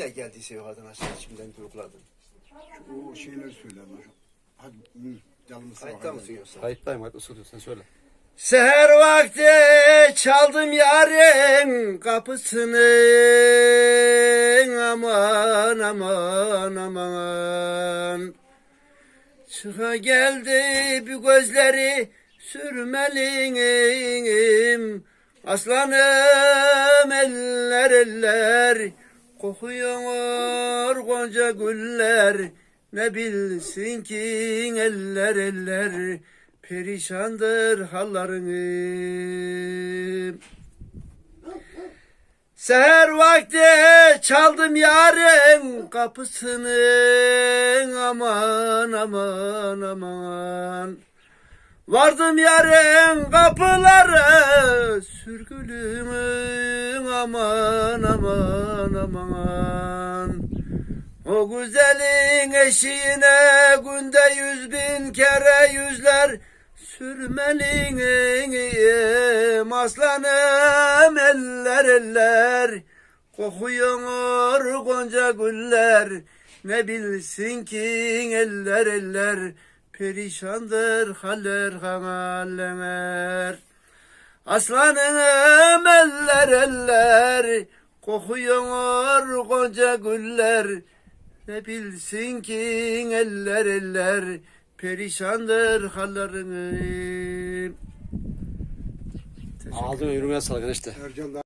ne geldiyse yukarıdan aşağı içimden duyguladın. O şeyleri söyle ama. Hadi canımı sağ Kayıtta mısın yoksa? Kayıttayım hadi ısıtıyor sen söyle. Seher vakti çaldım yarın kapısını aman aman aman Çıka geldi bir gözleri sürmeliyim Aslanım eller eller kokuyor gonca güller Ne bilsin ki eller eller perişandır hallarım Seher vakti çaldım yarın kapısını aman aman aman. Vardım yarın kapıları sürgülümün aman aman aman. O güzelin eşiğine günde yüz bin kere yüzler sürmeliyim aslanım eller eller. Kokuyor gonca güller. Ne bilsin ki eller eller. Perişandır haller haller. Aslanım eller eller kokuyor gonca güller ne bilsin ki eller eller perişandır hallerim. Ağzına yürümeye sağlık işte.